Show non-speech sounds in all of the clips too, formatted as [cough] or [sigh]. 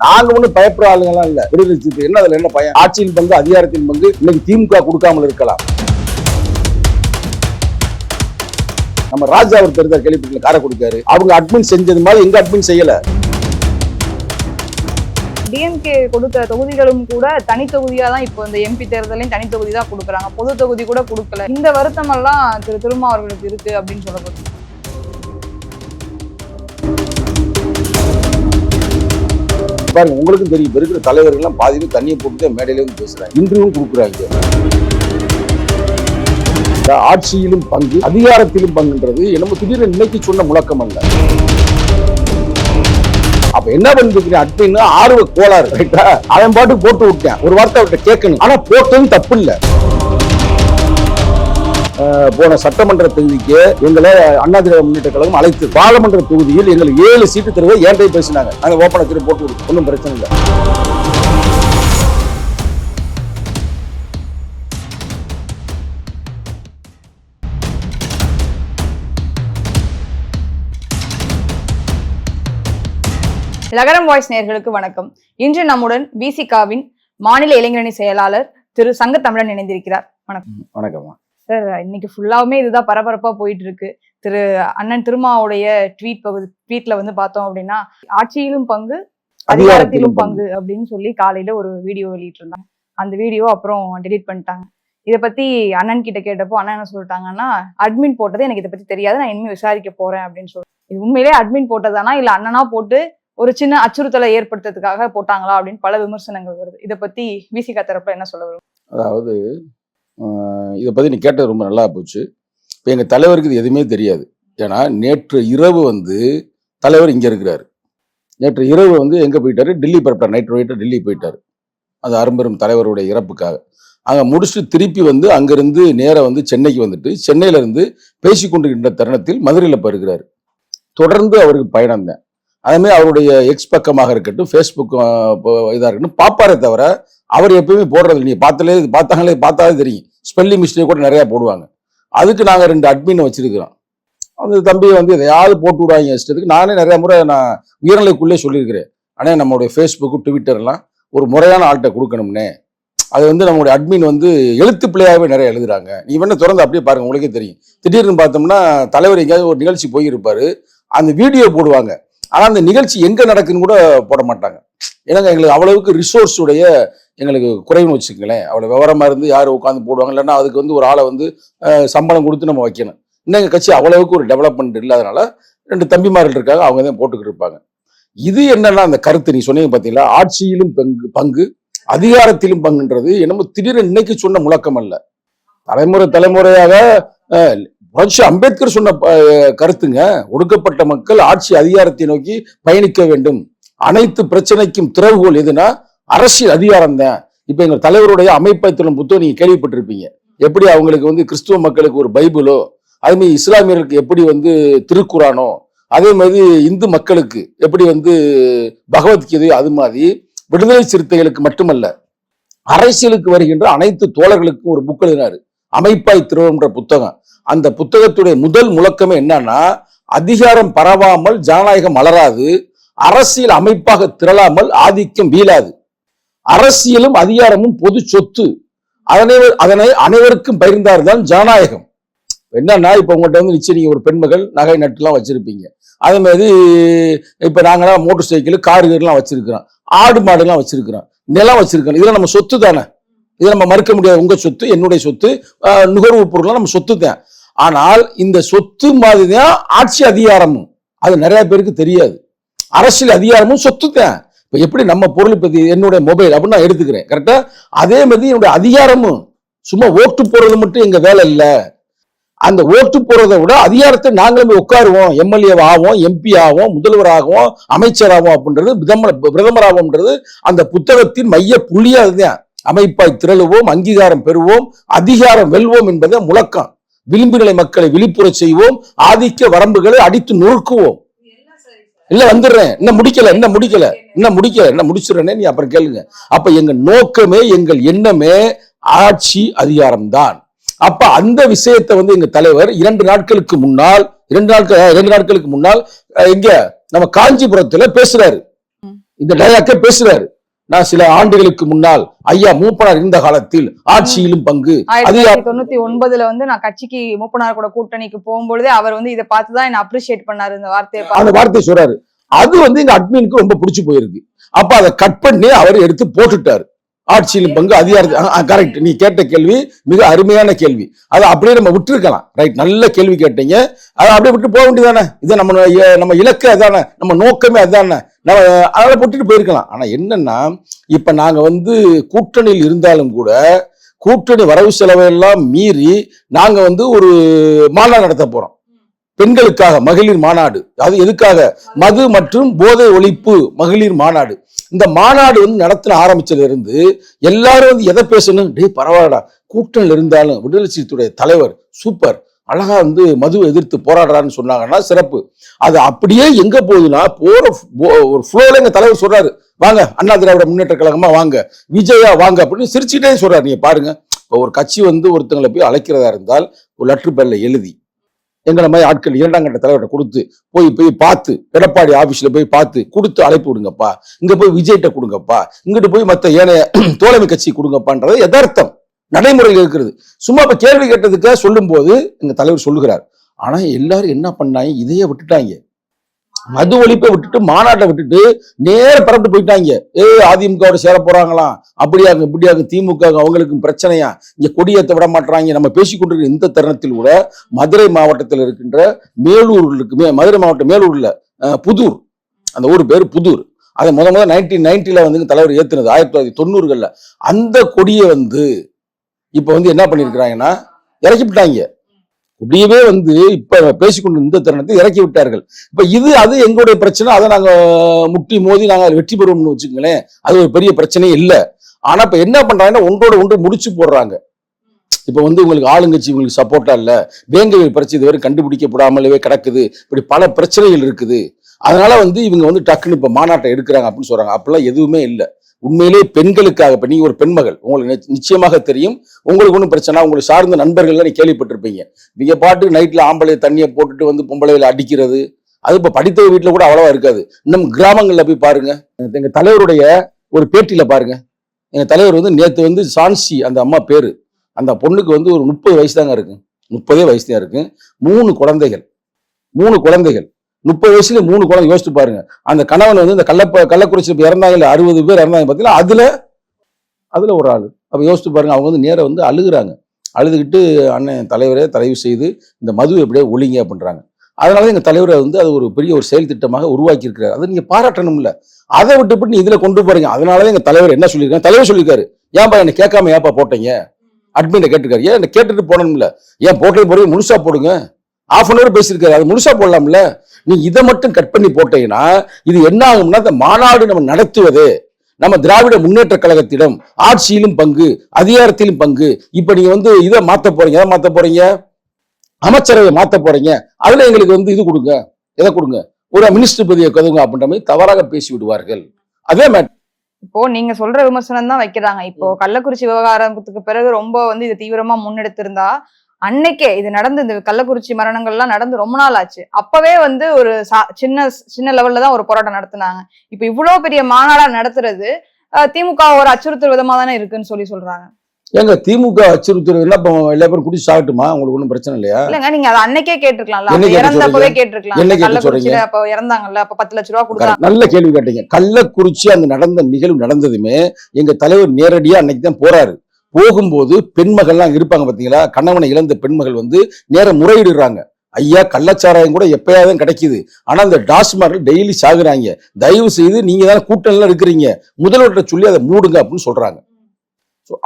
நாங்க ஒண்ணு பயப்படுற ஆளுங்கலாம் இல்ல. விடுதலை சிறுத்தை என்ன அதுல என்ன பயம்? ஆட்சியின் பங்கு அதிகாரத்தின் பங்கு இன்னைக்கு திமுக கொடுக்காமல் இருக்கலாம். நம்ம ராஜா ஒரு கேள்விப்பட்ட காரை கொடுக்காரு. அவங்க அட்மின் செஞ்சது மாதிரி எங்க அட்மின் செய்யல. டிஎம்கே கொடுத்த தொகுதிகளும் கூட தனி தொகுதியா தான் இப்போ இந்த எம்பி தேர்தலையும் தனி தொகுதி தான் கொடுக்குறாங்க. பொது தொகுதி கூட கொடுக்கல. இந்த வருத்தம் எல்லாம் திரு திருமா அவர்களுக்கு இருக்கு அப்படின்னு சொல்லப்படுது பாருங்க உங்களுக்கும் தெரியும் இருக்கிற தலைவர்கள் எல்லாம் பாதி பேர் தண்ணியை போட்டு மேடையில வந்து பேசுறாங்க. இன்டர்வியூ கொடுக்குறாங்க. ஆட்சியிலும் பங்கு அதிகாரத்திலும் பங்குன்றது நம்ம திடீர்னு இன்னைக்கு சொன்ன முழக்கம் அல்ல. அப்ப என்ன பண்ணிருக்கீங்க அட்மின் ஆர்வ கோளாறு ரைட்டா அவன் பாட்டு போட்டு விட்டேன். ஒரு வார்த்தை அவர்கிட்ட கேட்கணும். ஆனா போட்டதும் தப்பு இல்லை. போன சட்டமன்ற தொகுதிக்கு எங்களை அண்ணா திராவிட முன்னேற்ற கழகம் அழைத்து பாராளுமன்ற தொகுதியில் எங்களுக்கு ஏழு சீட்டு தருவதை ஏன்டை பேசினாங்க? நாங்க ஓப்பன சீட்டு போட்டு ஒன்றும் பிரச்சனை இல்லை. லகரம் வாய்ஸ் நேயர்களுக்கு வணக்கம். இன்று நம்முடன் விசிகாவின் மாநில இளைஞரணி செயலாளர் திரு சங்க தமிழன் இணைந்திருக்கிறார். வணக்கம். வணக்கம்மா. சார் இன்னைக்கு ஃபுல்லாவுமே இதுதான் பரபரப்பா போயிட்டு இருக்கு திரு அண்ணன் திருமாவுடைய ட்வீட் பகுதி ட்வீட்ல வந்து பார்த்தோம் அப்படின்னா ஆட்சியிலும் பங்கு அதிகாரத்திலும் பங்கு அப்படின்னு சொல்லி காலையில ஒரு வீடியோ வெளியிட்டு இருந்தாங்க அந்த வீடியோ அப்புறம் டெலீட் பண்ணிட்டாங்க. இதை பத்தி அண்ணன் கிட்ட கேட்டப்போ அண்ணன் என்ன சொல்லிட்டாங்கன்னா அட்மின் போட்டது எனக்கு இதை பத்தி தெரியாது நான் இனிமே விசாரிக்க போறேன் அப்படின்னு சொல்லி இது உண்மையிலே அட்மின் போட்டதானா இல்ல அண்ணனா போட்டு ஒரு சின்ன அச்சுறுத்தலை ஏற்படுத்துறதுக்காக போட்டாங்களா அப்படின்னு பல விமர்சனங்கள் வருது. இதை பத்தி விசிகா தரப்புல என்ன சொல்ல வரும் அதாவது இதை பற்றி நீ கேட்டது ரொம்ப நல்லா போச்சு. இப்போ எங்கள் தலைவருக்கு இது எதுவுமே தெரியாது. ஏன்னா நேற்று இரவு வந்து தலைவர் இங்கே இருக்கிறார். நேற்று இரவு வந்து எங்கே போயிட்டாரு? டெல்லி புறப்பட்டார். நைட் போயிட்டார் டெல்லி போயிட்டார். அது அரும்பெரும் தலைவருடைய இறப்புக்காக. அங்கே முடிச்சுட்டு திருப்பி வந்து அங்கேருந்து நேராக வந்து சென்னைக்கு வந்துட்டு சென்னையிலேருந்து பேசி கொண்டிருக்கின்ற தருணத்தில் மதுரையில் பருகிறார் தொடர்ந்து அவருக்கு பயணம் தான். அதேமாதிரி அவருடைய எக்ஸ் பக்கமாக இருக்கட்டும் ஃபேஸ்புக் இதாக இருக்கட்டும் பார்ப்பாரே தவிர அவர் எப்பயுமே போடுறது நீ பார்த்தாலே பார்த்தாங்களே பார்த்தாலே தெரியும். ஸ்பெல்லிங் மிஸ்டேக் கூட நிறையா போடுவாங்க. அதுக்கு நாங்கள் ரெண்டு அட்மின் வச்சிருக்கிறோம். அந்த தம்பியை வந்து எதையாவது போட்டு விடுவாங்க இஷ்டத்துக்கு. நானே நிறைய முறை நான் உயர்நிலைக்குள்ளே சொல்லியிருக்கிறேன். ஆனால் நம்மளுடைய ஃபேஸ்புக்கு ட்விட்டர்லாம் ஒரு முறையான ஆள்கிட்ட கொடுக்கணும்னே. அது வந்து நம்மளுடைய அட்மின் வந்து எழுத்து பிள்ளையாகவே நிறைய எழுதுறாங்க. நீ வேணா திறந்து அப்படியே பாருங்க உங்களுக்கே தெரியும். திடீர்னு பார்த்தோம்னா தலைவர் எங்கேயாவது ஒரு நிகழ்ச்சி போயிருப்பாரு. அந்த வீடியோ போடுவாங்க. ஆனால் அந்த நிகழ்ச்சி எங்கே நடக்குன்னு கூட போட மாட்டாங்க. ஏன்னாங்க எங்களுக்கு அவ்வளவுக்கு ரிசோர்ஸ் உடைய எங்களுக்கு குறைவுன்னு வச்சுக்கங்களேன். அவ்வளோ விவரமா இருந்து யார் உட்காந்து போடுவாங்க இல்லைன்னா அதுக்கு வந்து ஒரு ஆளை வந்து சம்பளம் கொடுத்து நம்ம வைக்கணும். இன்னும் எங்கள் கட்சி அவ்வளவுக்கு ஒரு டெவலப்மெண்ட் இல்லாதனால ரெண்டு தம்பிமார்கள் இருக்காங்க அவங்க தான் போட்டுக்கிட்டு இருப்பாங்க. இது என்னன்னா அந்த கருத்து நீ சொன்னீங்க பார்த்தீங்களா ஆட்சியிலும் பங்கு பங்கு அதிகாரத்திலும் பங்குன்றது என்னமோ திடீர்னு இன்னைக்கு சொன்ன முழக்கம் அல்ல. தலைமுறை தலைமுறையாக அஹ், புரட்சி அம்பேத்கர் சொன்ன கருத்துங்க ஒடுக்கப்பட்ட மக்கள் ஆட்சி அதிகாரத்தை நோக்கி பயணிக்க வேண்டும். அனைத்து பிரச்சனைக்கும் திறவுகோல் எதுனா அரசியல் அதிகாரம் தான். இப்போ எங்கள் தலைவருடைய அமைப்பத்திலும் புத்தகம் நீங்கள் கேள்விப்பட்டிருப்பீங்க. எப்படி அவங்களுக்கு வந்து கிறிஸ்துவ மக்களுக்கு ஒரு பைபிளோ அதுமாதிரி இஸ்லாமியர்களுக்கு எப்படி வந்து திருக்குறானோ அதே மாதிரி இந்து மக்களுக்கு எப்படி வந்து பகவத்கீதையோ அது மாதிரி விடுதலை சிறுத்தைகளுக்கு மட்டுமல்ல அரசியலுக்கு வருகின்ற அனைத்து தோழர்களுக்கும் ஒரு புக் எழுதினாரு. அமைப்பாய் திருவம்ன்ற புத்தகம். அந்த புத்தகத்துடைய முதல் முழக்கமே என்னன்னா அதிகாரம் பரவாமல் ஜனநாயகம் மலராது அரசியல் அமைப்பாக திரளாமல் ஆதிக்கம் வீழாது. அரசியலும் அதிகாரமும் பொது சொத்து. அதனை அதனை அனைவருக்கும் பகிர்ந்தார்தான் ஜனநாயகம். என்னன்னா இப்ப உங்கள்கிட்ட வந்து நிச்சயம் நீங்க ஒரு பெண்மகள் நகை நட்டுலாம் வச்சிருப்பீங்க. அதே மாதிரி இப்ப நாங்களாம் மோட்டர் சைக்கிள் காருகள்லாம் வச்சிருக்கிறோம். ஆடு மாடுலாம் வச்சிருக்கிறோம். நிலம் வச்சிருக்கோம் இதெல்லாம் நம்ம சொத்து தானே. இதை நம்ம மறுக்க முடியாது. உங்க சொத்து என்னுடைய சொத்து நுகர்வு பொருள்லாம் நம்ம சொத்து தான். ஆனால் இந்த சொத்து மாதிரி தான் ஆட்சி அதிகாரமும். அது நிறைய பேருக்கு தெரியாது. அரசியல் அதிகாரமும் சொத்து தான் இப்போ எப்படி நம்ம பொருள் இப்போ என்னுடைய மொபைல் அப்படின்னு நான் எடுத்துக்கிறேன். கரெக்டா அதே மாதிரி என்னுடைய அதிகாரமும். சும்மா ஓட்டு போடுறது மட்டும் எங்கள் வேலை இல்லை. அந்த ஓட்டு போறதை விட அதிகாரத்தை நாங்களும் உட்காருவோம். எம்எல்ஏ ஆவோம் எம்பி ஆவோம் முதல்வர் ஆகும் அமைச்சர் ஆகும் அப்படின்றது பிரதமர் பிரதமர் ஆகும்ன்றது அந்த புத்தகத்தின் மைய புள்ளியா அதுதான். அமைப்பாய் திரளுவோம் அங்கீகாரம் பெறுவோம் அதிகாரம் வெல்வோம் என்பதை முழக்கம். விளிம்பு நிலை மக்களை விழிப்புற செய்வோம் ஆதிக்க வரம்புகளை அடித்து நொறுக்குவோம். இல்ல வந்துடுறேன். இன்னும் முடிக்கல இன்னும் முடிக்கல. இன்னும் முடிக்கல இன்னும் முடிச்சிடுறேனே நீ அப்புறம் கேளுங்க. அப்ப எங்க நோக்கமே எங்கள் எண்ணமே ஆட்சி அதிகாரம்தான். அப்ப அந்த விஷயத்தை வந்து எங்க தலைவர் இரண்டு நாட்களுக்கு முன்னால் இரண்டு நாட்கள் இரண்டு நாட்களுக்கு முன்னால் இங்க நம்ம காஞ்சிபுரத்துல பேசுறாரு. இந்த டயலாக்கே பேசுறாரு. நான் சில ஆண்டுகளுக்கு முன்னால் ஐயா மூப்பனார் இருந்த காலத்தில் ஆட்சியிலும் பங்கு. தொண்ணூத்தி ஒன்பதுல வந்து நான் கட்சிக்கு மூப்பனார் கூட கூட்டணிக்கு போகும்பொழுதே அவர் வந்து இதை பார்த்துதான் என்ன அப்ரிஷியேட் பண்ணாரு இந்த வார்த்தையை அந்த வார்த்தையை சொல்றாரு. அது வந்து எங்க அட்மினுக்கு ரொம்ப பிடிச்சு போயிருக்கு. அப்ப அதை கட் பண்ணி அவர் எடுத்து போட்டுட்டாரு. ஆட்சியில் பங்கு அதிகாரத்தை கரெக்ட் நீ கேட்ட கேள்வி மிக அருமையான கேள்வி. அதை அப்படியே நம்ம விட்டுருக்கலாம். ரைட் நல்ல கேள்வி கேட்டீங்க. அதை அப்படியே விட்டு போக வேண்டியதானே? இது நம்ம நம்ம இலக்கு அதானே? நம்ம நோக்கமே அதானே? நம்ம அதனால விட்டுட்டு போயிருக்கலாம். ஆனால் என்னன்னா இப்போ நாங்கள் வந்து கூட்டணியில் இருந்தாலும் கூட கூட்டணி வரவு செலவையெல்லாம் மீறி நாங்கள் வந்து ஒரு மாநாடு நடத்த போகிறோம் பெண்களுக்காக மகளிர் மாநாடு. அது எதுக்காக? மது மற்றும் போதை ஒழிப்பு மகளிர் மாநாடு. இந்த மாநாடு வந்து நடத்தின ஆரம்பிச்சதுல இருந்து எல்லாரும் வந்து எதை பேசணும்? டேய் பரவாயில்லடா. கூட்டணியில் இருந்தாலும் விடுதலை சிறுத்தையுடைய தலைவர் சூப்பர். அழகா வந்து மது எதிர்த்து போராடுறான்னு சொன்னாங்கன்னா சிறப்பு. அது அப்படியே எங்க போகுதுன்னா போற ஒரு ஃப்ளோல எங்க தலைவர் சொல்றாரு. வாங்க அண்ணா திராவிட முன்னேற்ற கழகமா வாங்க விஜயா வாங்க அப்படின்னு சிரிச்சுட்டே சொல்றாரு. நீங்க பாருங்க. இப்போ ஒரு கட்சி வந்து ஒருத்தங்களை போய் அழைக்கிறதா இருந்தால் ஒரு லெட்டர் பேர்ல எழுதி எங்களை மாதிரி ஆட்கள் இரண்டாம் கட்ட தலைவர்கிட்ட கொடுத்து போய் போய் பார்த்து எடப்பாடி ஆஃபீஸில் போய் பார்த்து கொடுத்து அழைப்பு விடுங்கப்பா. இங்கே போய் விஜய்கிட்ட கொடுங்கப்பா. இங்கிட்டு போய் மற்ற ஏனைய [clears throat] தோழமை கட்சி கொடுங்கப்பான்றது யதார்த்தம். நடைமுறையில் இருக்கிறது சும்மா இப்போ கேள்வி கேட்டதுக்காக சொல்லும்போது எங்கள் தலைவர் சொல்லுகிறார். ஆனால் எல்லாரும் என்ன பண்ணாங்க? இதையே விட்டுட்டாங்க. மது ஒழிப்பை விட்டுட்டு மாநாட்டை விட்டுட்டு நேர பரப்பிட்டு போயிட்டாங்க. ஏ அதிமுகவோட சேர போறாங்களாம் அப்படியாங்க இப்படியாங்க திமுக அவங்களுக்கும் பிரச்சனையா? இங்க கொடியேற்ற விட மாட்டாங்க நம்ம பேசிக்கொண்டிருக்கிற இந்த தருணத்தில் கூட மதுரை மாவட்டத்தில் இருக்கின்ற மேலூர் இருக்கு மதுரை மாவட்டம் மேலூர்ல புதூர். அந்த ஊர் பேர் புதூர். அதை முத முத நைன்டீன் நைன்டில வந்து தலைவர் ஏத்துனது. ஆயிரத்தி தொள்ளாயிரத்தி தொண்ணூறுகள்ல. அந்த கொடியை வந்து இப்ப வந்து என்ன பண்ணிருக்கிறாங்கன்னா இறக்கி விட்டாங்க வந்து இப்ப பேசிக்கொண்டு இந்த தருணத்தை இறக்கி விட்டார்கள். இப்ப இது அது எங்களுடைய பிரச்சனை. அதை நாங்க முட்டி மோதி நாங்க வெற்றி பெறுவோம்னு வச்சுக்கோங்களேன். அது ஒரு பெரிய பிரச்சனையே இல்லை. ஆனா இப்ப என்ன பண்றாங்கன்னா ஒன்றோட ஒன்று முடிச்சு போடுறாங்க. இப்ப வந்து உங்களுக்கு ஆளுங்கட்சி உங்களுக்கு சப்போர்ட்டா இல்ல. வேங்கவேல் பிரச்சனை இதுவரை கண்டுபிடிக்கப்படாமலே கிடக்குது. இப்படி பல பிரச்சனைகள் இருக்குது. அதனால வந்து இவங்க வந்து டக்குன்னு இப்ப மாநாட்டை எடுக்கிறாங்க அப்படின்னு சொல்றாங்க. அப்பெல்லாம் எதுவுமே இல்லை. உண்மையிலே பெண்களுக்காக இப்ப நீங்க ஒரு பெண்மகள் உங்களுக்கு நிச்சயமாக தெரியும். உங்களுக்கு ஒன்றும் பிரச்சனை உங்களை சார்ந்த நண்பர்கள் நீ கேள்விப்பட்டிருப்பீங்க. நீங்க பாட்டு நைட்ல ஆம்பளை தண்ணியை போட்டுட்டு வந்து பொம்பளையில அடிக்கிறது அது இப்ப படித்த வீட்டுல கூட அவ்வளவா இருக்காது. இன்னும் கிராமங்கள்ல போய் பாருங்க. எங்க தலைவருடைய ஒரு பேட்டியில பாருங்க. எங்க தலைவர் வந்து நேத்து வந்து சான்சி அந்த அம்மா பேரு. அந்த பொண்ணுக்கு வந்து ஒரு முப்பது வயசு தாங்க இருக்கு. முப்பதே வயசு தான் இருக்கு. மூணு குழந்தைகள். மூணு குழந்தைகள். முப்பது வயசுல மூணு குழந்தை யோசிச்சு பாருங்க. அந்த கணவன் வந்து இந்த கள்ளப்ப கள்ளக்குறிச்சி இப்ப இறந்தாங்கல்ல அறுபது பேர் இறந்தாங்க பார்த்தீங்கன்னா அதுல அதுல ஒரு ஆள். அப்ப யோசிச்சு பாருங்க அவங்க வந்து நேரம் வந்து அழுகுறாங்க. அழுதுகிட்டு அண்ணன் தலைவரே தலைவு செய்து இந்த மது எப்படியே ஒழிங்க அப்படின்றாங்க அதனால எங்கள் தலைவரை வந்து அது ஒரு பெரிய ஒரு செயல் திட்டமாக உருவாக்கியிருக்கிறார். அதை நீங்கள் பாராட்டணும்ல. அதை விட்டுப்பட்டு நீ இதில் கொண்டு போறீங்க. அதனாலதான் எங்கள் தலைவர் என்ன சொல்லியிருக்காங்க தலைவர் சொல்லியிருக்காரு. ஏன்பா என்னை கேட்காம ஏப்பா போட்டீங்க? அட்மிட்டை கேட்டிருக்காரு. ஏன் என்னை கேட்டுட்டு போனோம்ல ஏன் போட்டே போறது முழுசாக போடுங்க. ஆஃப் அன் அவர் பேசியிருக்காரு. அது முழுசா போடலாம்ல? நீ இதை மட்டும் கட் பண்ணி போட்டீங்கன்னா இது என்ன ஆகும்னா இந்த மாநாடு நம்ம நடத்துவது நம்ம திராவிட முன்னேற்ற கழகத்திடம் ஆட்சியிலும் பங்கு அதிகாரத்திலும் பங்கு. இப்ப நீங்க வந்து இதை மாத்த போறீங்க எதை மாத்த போறீங்க? அமைச்சரவை மாத்த போறீங்க. அதுல எங்களுக்கு வந்து இது கொடுங்க. எதை கொடுங்க? ஒரு மினிஸ்டர் பதவியை கதுங்க அப்படின்ற மாதிரி தவறாக பேசி விடுவார்கள். அதே மாதிரி இப்போ நீங்க சொல்ற விமர்சனம் தான் வைக்கிறாங்க. இப்போ கள்ளக்குறிச்சி விவகாரத்துக்கு பிறகு ரொம்ப வந்து இது தீவிரமா முன்னெடுத்திருந்தா அன்னைக்கே இது நடந்து இந்த கள்ளக்குறிச்சி மரணங்கள்லாம் நடந்து ரொம்ப நாள் ஆச்சு. அப்பவே வந்து ஒரு சின்ன சின்ன லெவல்ல தான் ஒரு போராட்டம் நடத்துனாங்க. இப்ப இவ்வளவு பெரிய மாநாடா நடத்துறது திமுக ஒரு அச்சுறுத்தல் விதமா தானே இருக்குன்னு சொல்லி சொல்றாங்க. ஏங்க திமுக அச்சுறுத்தல் என்ன இப்போ எல்லா பேரும் குடிச்சு சாகட்டுமா? உங்களுக்கு ஒன்றும் பிரச்சனை இல்லையா? இல்லங்க நீங்க அதை அன்னைக்கே கேட்டிருக்கலாம்ல. இறந்தப்பவே? கேட்டிருக்கலாம். கள்ளக்குறிச்சியில அப்ப இறந்தாங்கல்ல அப்ப பத்து லட்ச ரூபா கொடுத்தாங்க நல்ல கேள்வி கேட்டீங்க. கள்ளக்குறிச்சி அந்த நடந்த நிகழ்வு நடந்ததுமே எங்க தலைவர் நேரடியா அன்னைக்கு தான் போறாரு. போகும்போது பெண்மகள்லாம் இருப்பாங்க பார்த்தீங்களா கணவனை இழந்த பெண்மகள் வந்து நேரம் முறையிடுறாங்க. ஐயா கள்ளச்சாராயம் கூட எப்பயாவது கிடைக்குது. ஆனா அந்த டாஸ்மார்கள் டெய்லி சாகுறாங்க. தயவு செய்து நீங்க தான் கூட்டம்லாம் இருக்கிறீங்க. முதல்வர்கிட்ட சொல்லி அதை மூடுங்க அப்படின்னு சொல்றாங்க.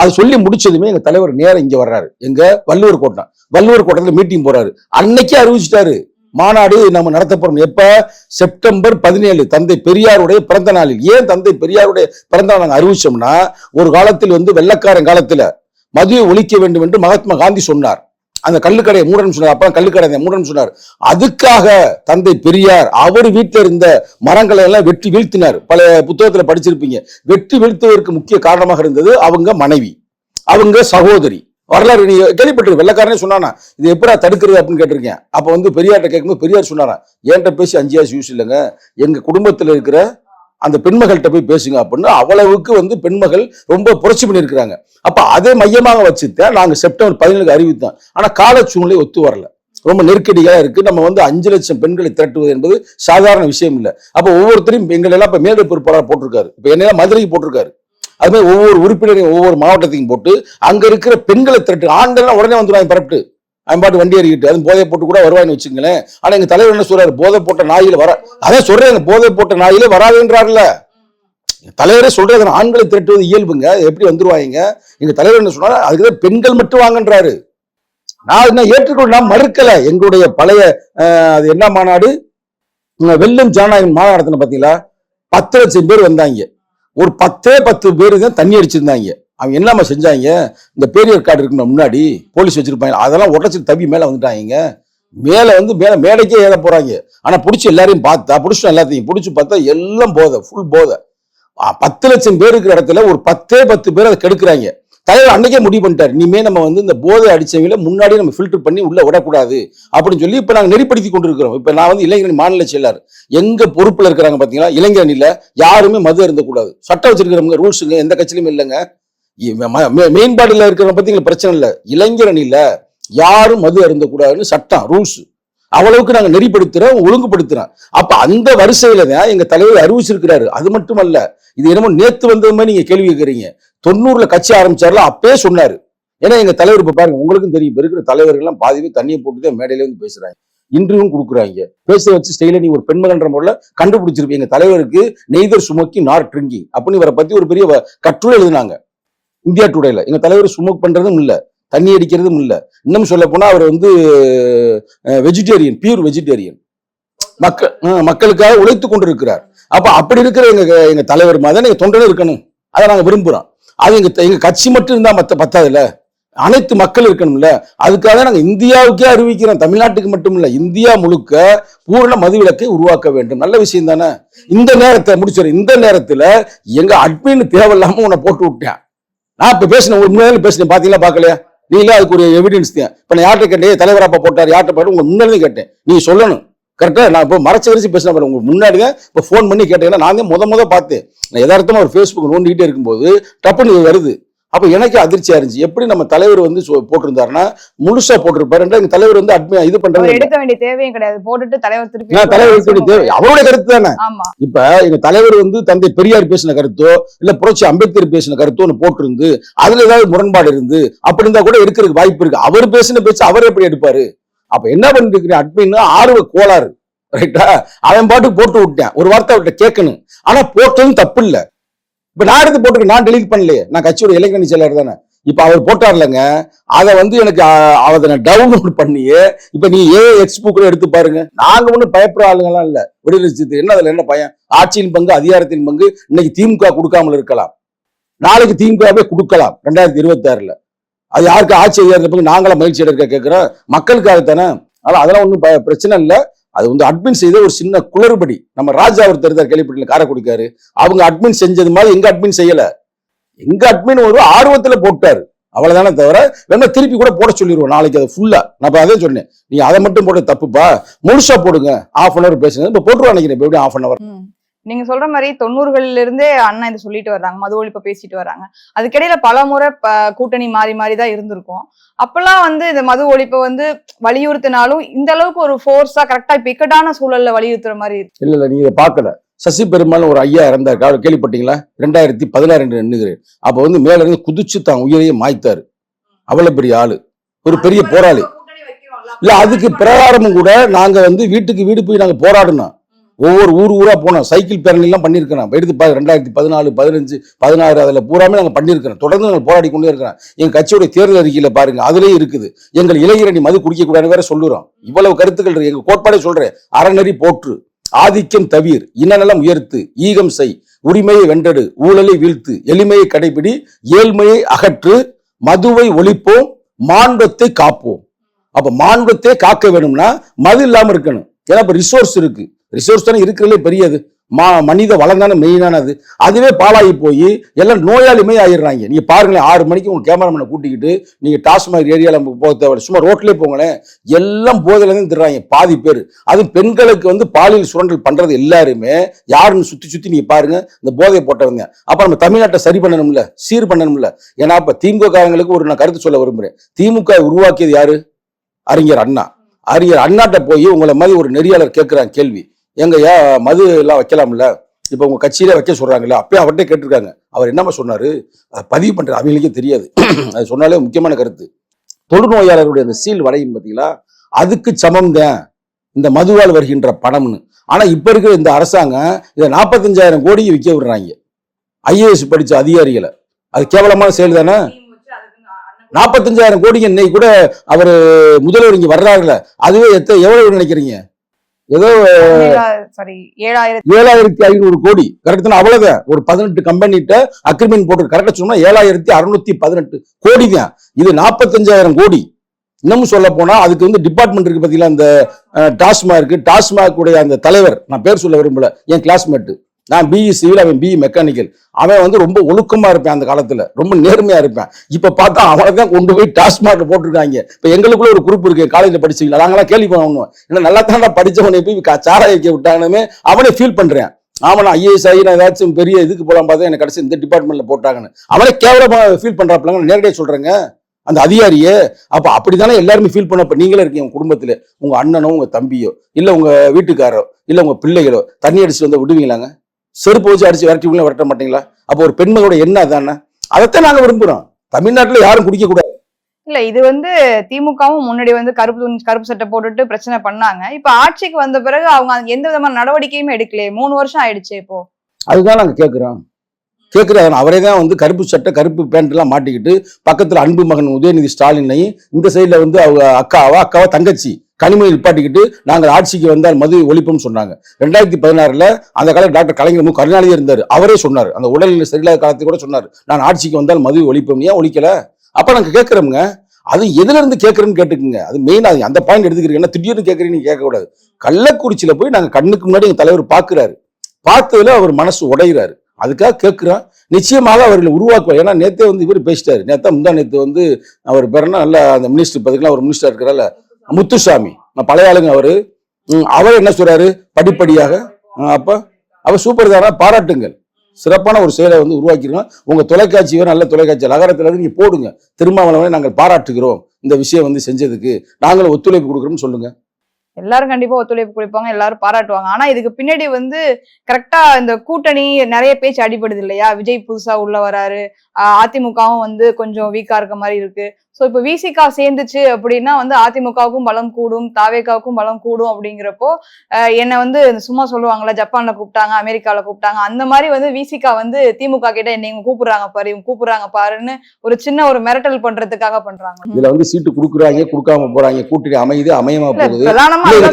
அது சொல்லி முடிச்சதுமே எங்க தலைவர் நேரம் இங்க வர்றாரு. எங்க வள்ளுவர் கோட்டம். வள்ளுவர் கோட்டத்துல மீட்டிங் போறாரு. அன்னைக்கே அறிவிச்சிட்டாரு. மாநாடு நம்ம நடத்தப்படும். எப்ப? செப்டம்பர் பதினேழு. தந்தை பெரியாருடைய பிறந்த நாளில். ஏன் தந்தை பெரியாருடைய பிறந்த நாள் அறிவிச்சோம்னா ஒரு காலத்தில் வந்து வெள்ளக்காரன் காலத்துல மதுவை ஒழிக்க வேண்டும் என்று மகாத்மா காந்தி சொன்னார். அந்த கல்லுக்கடையை மூடன்னு சொன்னார். அப்ப கள்ளுக்கடை மூடன்னு சொன்னார். அதுக்காக தந்தை பெரியார் அவர் வீட்டில் இருந்த மரங்களை எல்லாம் வெட்டி வீழ்த்தினார். பல புத்தகத்துல படிச்சிருப்பீங்க. வெட்டி வீழ்த்துவதற்கு முக்கிய காரணமாக இருந்தது அவங்க மனைவி. அவங்க சகோதரி. வரலாறு நீ கேள்விப்பட்டிருக்க வெள்ளக்காரனே சொன்னானா இது எப்படா தடுக்கிறது அப்படின்னு கேட்டிருக்கேன். அப்ப வந்து பெரியார்ட்ட கேட்கும்போது பெரியார் சொன்னாரா என்கிட்ட பேசி அஞ்சு ஆசு யூஸ் இல்லைங்க. எங்க குடும்பத்துல இருக்கிற அந்த பெண்மகள்கிட்ட போய் பேசுங்க அப்படின்னு அவ்வளவுக்கு வந்து பெண்மகள் ரொம்ப புரட்சி பண்ணியிருக்கிறாங்க. அப்ப அதை மையமாக வச்சுதான் நாங்க செப்டம்பர் பதினேழுக்கு அறிவித்தோம். ஆனா கால சூழ்நிலை ஒத்து வரல. ரொம்ப நெருக்கடியா இருக்கு. நம்ம வந்து அஞ்சு லட்சம் பெண்களை திரட்டுவது என்பது சாதாரண விஷயம் இல்லை. அப்ப ஒவ்வொருத்தரையும் எங்களை எல்லாம் இப்ப மேடை பொறுப்பாளர் போட்டிருக்காரு. இப்ப என்னெல்லாம் மதுரைக்கு போட்டிருக்காரு. அது மாதிரி ஒவ்வொரு உறுப்பினரையும் ஒவ்வொரு மாவட்டத்தையும் போட்டு அங்க இருக்கிற பெண்களை திரட்டு. ஆண்கள்லாம் உடனே வந்துடுவாங்க பரப்பிட்டு. அவன் பாட்டு வண்டி ஏறிக்கிட்டு அது போதை போட்டு கூட வருவான்னு வச்சுங்களேன் ஆனா எங்க தலைவர் என்ன சொல்றாரு? போதை போட்ட நாயில வர அதான் சொல்றேன் போதை போட்ட நாயிலே வராதுன்றாருல தலைவரே சொல்றது ஆண்களை திரட்டுவது இயல்புங்க. அது எப்படி வந்துருவாங்க எங்க தலைவர் என்ன சொன்னாரு? அதுக்கு பெண்கள் மட்டும் வாங்கன்றாரு. நான் என்ன ஏற்றுக்கொள்ள நான் மறுக்கல. எங்களுடைய பழைய அது என்ன மாநாடு? உம், வெல்லும் ஜனநாயகம் மாநாடு நடத்தின பாத்தீங்களா? பத்து லட்சம் பேர் வந்தாங்க. ஒரு பத்தே பத்து பேர் தான் தண்ணி அடிச்சிருந்தாங்க. அவங்க என்னம்மா செஞ்சாங்க? இந்த பேரியர் கார்டு இருக்கணும் முன்னாடி போலீஸ் வச்சிருப்பாங்க. அதெல்லாம் உடச்சி தவி மேலே வந்துட்டாங்க. மேலே வந்து மேலே மேடைக்கே ஏற போகிறாங்க ஆனால் பிடிச்சி எல்லாரையும் பார்த்தா புடிச்சிட்டோம் எல்லாத்தையும் பிடிச்சி பார்த்தா எல்லாம் போதை ஃபுல் போதை. பத்து லட்சம் பேர் இருக்கிற இடத்துல ஒரு பத்தே பத்து பேர் அதை கெடுக்குறாங்க. தலைவர் அன்னைக்கே முடிவு பண்ணிட்டார். இனிமே நம்ம வந்து இந்த போதை அடிச்சவங்கள முன்னாடி நம்ம ஃபில்டர் பண்ணி உள்ள விடக்கூடாது. அப்படின்னு சொல்லி இப்ப நாங்க நெறிப்படுத்தி கொண்டிருக்கிறோம். இப்ப நான் வந்து இளைஞரணி மாநில செயலர் எங்க பொறுப்புல இருக்கிறாங்க பாத்தீங்களா? இளைஞரணியில யாருமே மது இருந்தக்கூடாது சட்டம் வச்சிருக்கிறவங்க ரூல்ஸுங்க எந்த கட்சியிலும் இல்லைங்க. மேம்பாடுல இருக்கிறவங்க பத்தி பிரச்சனை இல்லை. இளைஞரணியில யாரும் மது அருந்தக்கூடாதுன்னு சட்டம் ரூல்ஸ் அவ்வளவுக்கு நாங்கள் நெறிப்படுத்துறோம் ஒழுங்குபடுத்துறோம். அப்ப அந்த வரிசையில தான் எங்க தலைவர் அறிவிச்சிருக்கிறாரு. அது மட்டுமல்ல இது என்னமோ நேத்து வந்தது மாதிரி நீங்க கேள்வி கேட்குறீங்க. தொண்ணூறுல கட்சி ஆரம்பிச்சார்ல அப்பயே சொன்னாரு. ஏன்னா எங்க தலைவர் இப்ப பாருங்க உங்களுக்கும் தெரியும் இப்போ இருக்கிற தலைவர்கள்லாம் பாதிவே தண்ணியை போட்டு தான் மேடையில வந்து பேசுறாங்க. இன்டர்வியூவும் கொடுக்குறாங்க. பேச வச்சு ஸ்டைல நீ ஒரு பெண்மகன்ற முறையில் கண்டுபிடிச்சிருப்பீங்க. எங்க தலைவருக்கு நெய்தர் சுமக்கி நார் ட்ரிங்கிங் அப்படின்னு இவரை பத்தி ஒரு பெரிய கட்டுரை எழுதினாங்க. இந்தியா டுடேல. எங்க தலைவர் ஸ்மோக் பண்றதும் இல்லை. தண்ணி அடிக்கிறதும் இல்லை. இன்னும் சொல்ல போனா அவர் வந்து வெஜிடேரியன் பியூர் வெஜிடேரியன் மக்கள் மக்களுக்காக உழைத்து கொண்டிருக்கிறார். அப்ப அப்படி இருக்கிற எங்க எங்க தலைவர் மாதிரி எங்க தொண்டனும் இருக்கணும். அதை நாங்க விரும்புறோம். அது எங்க எங்க கட்சி மட்டும் இருந்தா மத்த பத்தாதுல்ல. அனைத்து மக்கள் இருக்கணும்ல. அதுக்காக நாங்க இந்தியாவுக்கே அறிவிக்கிறோம். தமிழ்நாட்டுக்கு மட்டும் இல்ல. இந்தியா முழுக்க பூரண மதுவிலக்கை உருவாக்க வேண்டும். நல்ல விஷயம் தானே? இந்த நேரத்தை முடிச்சிடும் இந்த நேரத்துல எங்க அட்மின் தேவையில்லாம உன்னை போட்டு விட்டேன். நான் இப்ப பேசினேன் ஒரு முன்னாடி பேசினேன். பாத்தீங்களா பாக்கலையா? நீங்களே அதுக்கு ஒரு எவிடன்ஸ் தான் இப்போ நான் யார்கிட்ட கேட்டேன் தலைவரா போட்டார் யார்கிட்ட போட்டார்? உங்க முன்னாடி கேட்டேன். நீ சொல்லணும். கரெக்டாக நான் இப்போ மறைச்ச வரிசை பேசின பாருங்க உங்களுக்கு முன்னாடி தான் இப்போ ஃபோன் பண்ணி கேட்டீங்கன்னா நாங்கள் முத முத பார்த்தேன் நான் எதார்த்தமாக ஒரு ஃபேஸ்புக் நோண்டிக்கிட்டே இருக்கும்போது டப்புன்னு வருது. அப்ப எனக்கு அதிர்ச்சியா இருந்துச்சு எப்படி நம்ம தலைவர் வந்து போட்டிருந்தாருன்னா முழுசா போட்டிருப்பாரு எங்க தலைவர் வந்து அட்மி இது பண்றது. எடுக்க வேண்டிய தேவையும் கிடையாது. போட்டுட்டு தலைவர் திருப்பி தலைவர் வேண்டிய தேவை. அவருடைய கருத்து தானே. இப்ப எங்க தலைவர் வந்து தந்தை பெரியார் பேசின கருத்தோ இல்ல புரட்சி அம்பேத்கர் பேசின கருத்தோ ஒண்ணு போட்டிருந்து அதுல ஏதாவது முரண்பாடு இருந்து அப்படி இருந்தா கூட எடுக்கிறதுக்கு வாய்ப்பு இருக்கு. அவர் பேசின பேச்சு அவர் எப்படி எடுப்பாரு? அப்ப என்ன பண்ணிட்டு இருக்கிறேன் அட்மின் ஆர்வ கோளாறு. ரைட்டா அவன் பாட்டுக்கு போட்டு விட்டேன். ஒரு வார்த்தை அவர்கிட்ட கேட்கணும். ஆனா போட்டதும் தப்பு இல்ல. இப்ப நான் எடுத்து போட்டுருக்கேன் நான் டெலிட் பண்ணலையே. நான் கட்சியோட இலக்கணி செயலர் தானே. இப்ப அவர் போட்டார்லங்க. அதை வந்து எனக்கு அதை நான் டவுன்லோட் பண்ணியே இப்ப நீ ஏ எக்ஸ் புக்ல எடுத்து பாருங்க. நாங்க ஒண்ணும் பயப்படுற ஆளுங்கலாம் இல்ல. விடுதலை என்ன அதுல என்ன பயம்? ஆட்சியின் பங்கு அதிகாரத்தின் பங்கு இன்னைக்கு திமுக கொடுக்காமல் இருக்கலாம். நாளைக்கு திமுகவே கொடுக்கலாம் ரெண்டாயிரத்தி இருபத்தி ஆறுல அது யாருக்கு ஆட்சி அதிகாரத்தை பங்கு நாங்களாம் மகிழ்ச்சி எடுக்க கேட்கிறோம். மக்களுக்காகத்தானே. ஆனா அதெல்லாம் ஒன்றும் பிரச்சனை இல்லை. அது வந்து அட்மின் செய்த ஒரு சின்ன குளறுபடி. நம்ம ராஜா ஒரு தெரிந்தார் கேள்விப்பட்டில காரைக்குடிக்காரு. அவங்க அட்மின் செஞ்சது மாதிரி எங்க அட்மின் செய்யல. எங்க அட்மின் ஒரு ஆர்வத்துல போட்டாரு. அவ்வளவுதானே தவிர வேணா திருப்பி கூட போட சொல்லிடுவோம் நாளைக்கு அதை ஃபுல்லா நான் அதே சொன்னேன். நீங்க அதை மட்டும் போட்டு தப்புப்பா? முழுசா போடுங்க. ஆஃப் அன் அவர் பேசுங்க. இப்ப போட்டுருவா நினைக்கிறேன். எப்படி ஆஃப் அன் அவர் நீங்க சொல்ற மாதிரி தொண்ணூறுகள்ல இருந்தே அண்ணா இதை சொல்லிட்டு வர்றாங்க மது ஒழிப்பை பேசிட்டு வர்றாங்க. அதுக்கிடையில பல முறை கூட்டணி மாறி மாறி தான் இருந்திருக்கும். அப்பெல்லாம் வந்து இந்த மது ஒழிப்பை வந்து வலியுறுத்தினாலும் இந்த அளவுக்கு ஒரு ஃபோர்ஸா கரெக்டா இப்ப இக்கட்டான சூழல்ல வலியுறுத்துற மாதிரி. இல்ல இல்ல நீங்க இதை பார்க்கல. சசி பெருமாள் ஒரு ஐயா இறந்தார். கேள்விப்பட்டீங்களா? ரெண்டாயிரத்தி பதினாறு என்று எண்ணுகிறேன் அப்ப வந்து மேல இருந்து குதிச்சு தான் உயிரையே மாய்த்தாரு. அவ்வளவு பெரிய ஆளு. ஒரு பெரிய போராளி. இல்ல அதுக்கு பிரகாரமும் கூட நாங்க வந்து வீட்டுக்கு வீடு போய் நாங்க போராடினோம். ஒவ்வொரு ஊர் ஊராக போனோம். சைக்கிள் பேரணிலாம் எல்லாம் எடுத்து பாரு ரெண்டாயிரத்தி பதினாலு பதினஞ்சு பதினாறு அதில் பூராமே நாங்கள் பண்ணியிருக்கிறோம். தொடர்ந்து நாங்கள் போராடி கொண்டே இருக்கிறோம். எங்கள் கட்சியுடைய தேர்தல் அறிக்கையில் பாருங்கள் அதுலயும் இருக்குது. எங்கள் இளைஞரணி மது குடிக்கக்கூடாது வேற சொல்லுறோம். இவ்வளவு கருத்துக்கள் இருக்கு. எங்கள் கோட்பாடே சொல்கிறேன் அறநெறி போற்று ஆதிக்கம் தவிர் இனநலம் உயர்த்து ஈகம் செய் உரிமையை வென்றெடு ஊழலை வீழ்த்து எளிமையை கடைபிடி ஏழ்மையை அகற்று மதுவை ஒழிப்போம் மாண்பத்தை காப்போம். அப்ப மாண்பத்தை காக்க வேணும்னா மது இல்லாம இருக்கணும். ஏன்னா இப்ப ரிசோர்ஸ் இருக்கு. ரிசோர்ஸ் தானே இருக்கிறதுலே பெரியது. மா மனித வளம் தானே மெயினானது அதுவே பாழாகி போய் எல்லாம் நோயாளிமே ஆயிடுறாங்க. நீங்கள் பாருங்களேன் ஆறு மணிக்கு உங்கள் கேமராமேனை கூட்டிக்கிட்டு நீங்கள் டாஸ்மாக் ஏரியாவில் போக தேவை சும்மா ரோட்லேயே போங்களேன். எல்லாம் போதையிலேருந்து திடுறாங்க பாதி பேர். அது பெண்களுக்கு வந்து பாலியல் சுரண்டல் பண்ணுறது எல்லாருமே யாருன்னு சுற்றி சுற்றி நீங்கள் பாருங்கள் இந்த போதையை போட்டவங்க. அப்போ நம்ம தமிழ்நாட்டை சரி பண்ணணும்ல சீர் பண்ணணும்ல. ஏன்னா அப்போ திமுக காரங்களுக்கு ஒரு நான் கருத்து சொல்ல விரும்புகிறேன் திமுக உருவாக்கியது யாரு? அறிஞர் அண்ணா. அறிஞர் அண்ணாட்ட போய் உங்களை மாதிரி ஒரு நெறியாளர் கேட்குறாங்க கேள்வி. எங்க ஏன் மது எல்லாம் வைக்கலாம்ல? இப்போ உங்க கட்சியிலே வைக்க சொல்றாங்கல்ல அப்பயே அவர்கிட்ட கேட்டிருக்காங்க. அவர் என்னம்மா சொன்னாரு? அதை பதிவு பண்ற அவங்களுக்கே தெரியாது. [clears throat] அது சொன்னாலே முக்கியமான கருத்து. தொழுநோயாளர்களுடைய அந்த சீல் வடையும் பார்த்தீங்களா அதுக்கு சமம் தான் இந்த மதுவால் வருகின்ற பணம்னு. ஆனா இப்ப இருக்கிற இந்த அரசாங்கம் இதை நாற்பத்தஞ்சாயிரம் கோடிக்கு விற்க விடுறாங்க. ஐஏஎஸ் படிச்ச அதிகாரிகளை. அது கேவலமான செயல் தானே? நாற்பத்தஞ்சாயிரம் கோடிக்கு இன்னைக்கு கூட அவர் முதல்வர் இங்கே வர்றாருல. அதுவே எத்த எவ்வளவு நினைக்கிறீங்க? ஏதோ சாரி ஏழாயிரத்தி ஏழாயிரத்தி ஐநூறு கோடி. கரெக்ட் தானே? அவ்வளவுதான். ஒரு பதினெட்டு கம்பெனிட்ட அக்ரிமெண்ட் போட்டு கரெக்டா சொன்னா ஏழாயிரத்தி அறுநூத்தி பதினெட்டு கோடி தான். இது நாற்பத்தஞ்சாயிரம் கோடி. இன்னமும் சொல்ல போனா அதுக்கு வந்து டிபார்ட்மெண்ட் இருக்கு பாத்தீங்களா? அந்த டாஸ்மாக் டாஸ்மாக் உடைய அந்த தலைவர் நான் பேர் சொல்ல விரும்பல என் கிளாஸ்மேட் நான் பிஇ சிவில் அவன் பிஇ மெக்கானிக்கல் அவன் வந்து ரொம்ப ஒழுக்கமா இருப்பேன் அந்த காலத்துல. ரொம்ப நேர்மையா இருப்பேன். இப்ப பார்த்தா அவனை தான் கொண்டு போய் டாஸ்மாக் போட்டிருக்காங்க. இப்ப எங்களுக்குள்ள ஒரு குரூப் இருக்கு காலேஜ்ல படிச்சீங்களா? நாங்களாம் கேள்வி பண்ணணும் ஏன்னா நல்லா தான் படிச்சவனை போய் கா- வைக்க விட்டாங்கன்னு அவனே ஃபீல் பண்றேன். ஆமா நான் ஐஏஎஸ் ஆகி நான் ஏதாச்சும் பெரிய இதுக்கு போகலாம் பார்த்தா எனக்கு கடைசி இந்த டிபார்ட்மெண்ட்ல போட்டாங்கன்னு. அவனே கேவலமாக ஃபீல் பண்ணுறாப்பிலங்க நேரடியாக சொல்கிறேங்க அந்த அதிகாரியே அப்படி தானே எல்லாருமே ஃபீல் பண்ணப்போ நீங்களே இருக்கீங்க உங்கள் குடும்பத்தில். உங்கள் அண்ணனோ உங்கள் தம்பியோ இல்லை உங்கள் வீட்டுக்காரோ இல்லை உங்கள் பிள்ளைகளோ தண்ணி அடிச்சு வந்து விடுவீங்களாங்க? செருப்பு வச்சு அடிச்சு விரட்டிவீங்களா விரட்ட மாட்டீங்களா? அப்போ ஒரு பெண்மகளோட என்ன அதானே? அதைத்தான் நாங்க விரும்புறோம். தமிழ்நாட்டுல யாரும் குடிக்க கூடாது இல்ல இது வந்து திமுகவும் முன்னாடி வந்து கருப்பு துணி கருப்பு சட்டை போட்டுட்டு பிரச்சனை பண்ணாங்க. இப்ப ஆட்சிக்கு வந்த பிறகு அவங்க எந்த விதமான நடவடிக்கையுமே எடுக்கலையே. மூணு வருஷம் ஆயிடுச்சு இப்போ. அதுதான் நாங்க கேட்கிறோம் கேட்கிறாரு அவரே தான் வந்து கருப்பு சட்டை கருப்பு பேண்ட் எல்லாம் மாட்டிக்கிட்டு பக்கத்துல அன்பு மகன் உதயநிதி ஸ்டாலினையும் இந்த சைடுல வந்து அவங்க அக்காவா அக்காவா தங்கச்சி. கனிமொழி நிப்பாட்டிக்கிட்டு நாங்கள் ஆட்சிக்கு வந்தால் மது ஒழிப்புன்னு சொன்னாங்க. ரெண்டாயிரத்தி பதினாறுல அந்த கால டாக்டர் கலைஞர் மு. கருணாநிதி இருந்தார். அவரே சொன்னார். அந்த உடல்நிலை சரியில்லாத காலத்தை கூட சொன்னார். நான் ஆட்சிக்கு வந்தால் மது ஒழிப்போம் ஏன் ஒழிக்கல? அப்ப நாங்கள் கேட்கிறோம்ங்க. அது எதுல இருந்து கேட்கறேன்னு கேட்டுக்குங்க. அது மெயின் அது அந்த பாயிண்ட் எடுத்துக்கிறீங்க. திடீர்னு கேட்கறீங்க கேட்கக்கூடாது. கள்ளக்குறிச்சியில போய் நாங்க கண்ணுக்கு முன்னாடி எங்க தலைவர் பாக்குறாரு பார்த்ததுல அவர் மனசு உடைகிறாரு அதுக்காக கேட்குறான் நிச்சயமாக அவர்களை உருவாக்குவார். ஏன்னா நேத்தே வந்து இவர் பேசிட்டாரு. நேத்தா முந்தா நேத்து வந்து அவர் பேர் நல்ல அந்த மினிஸ்டர் பதவிக்கெல்லாம் ஒரு மினிஸ்டர் இருக்கிறால முத்துசாமி. நான் பழைய ஆளுங்க அவரு. அவர் என்ன சொல்றாரு? படிப்படியாக அப்ப அவர் சூப்பர் தானா? பாராட்டுங்கள். சிறப்பான ஒரு செயலை வந்து உருவாக்கிருக்கோம். உங்க தொலைக்காட்சி நல்ல தொலைக்காட்சி. நகரத்துல இருந்து நீங்க போடுங்க. திருமாவளவனை நாங்கள் பாராட்டுகிறோம். இந்த விஷயம் வந்து செஞ்சதுக்கு. நாங்களும் ஒத்துழைப்பு கொடுக்குறோம்னு சொல்லுங்க. எல்லாரும் கண்டிப்பா ஒத்துழைப்பு கொடுப்பாங்க. எல்லாரும் பாராட்டுவாங்க. ஆனா இதுக்கு பின்னாடி வந்து கரெக்டா இந்த கூட்டணி நிறைய பேச்சு அடிபடுது இல்லையா? விஜய் புதுசா உள்ள வராரு. அதிமுகவும் வந்து கொஞ்சம் வீக்கா இருக்க மாதிரி இருக்கு. சோ இப்ப விசிகா சேர்ந்துச்சு அப்படின்னா வந்து அதிமுகவுக்கும் பலம் கூடும் தாவேகாவுக்கும் பலம் கூடும் அப்படிங்கிறப்போ என்னை வந்து சும்மா சொல்லுவாங்கல்ல ஜப்பான்ல கூப்பிட்டாங்க அமெரிக்கால கூப்பிட்டாங்க அந்த மாதிரி வந்து விசிகா வந்து திமுக கிட்ட என்னை இவங்க கூப்பிடுறாங்க பாரு இவங்க கூப்பிடுறாங்க பாருன்னு ஒரு சின்ன ஒரு மிரட்டல் பண்றதுக்காக பண்றாங்க. இதுல வந்து சீட்டு கொடுக்குறாங்க கொடுக்காம போறாங்க கூட்டணி அமையுது அமையமா போகுது.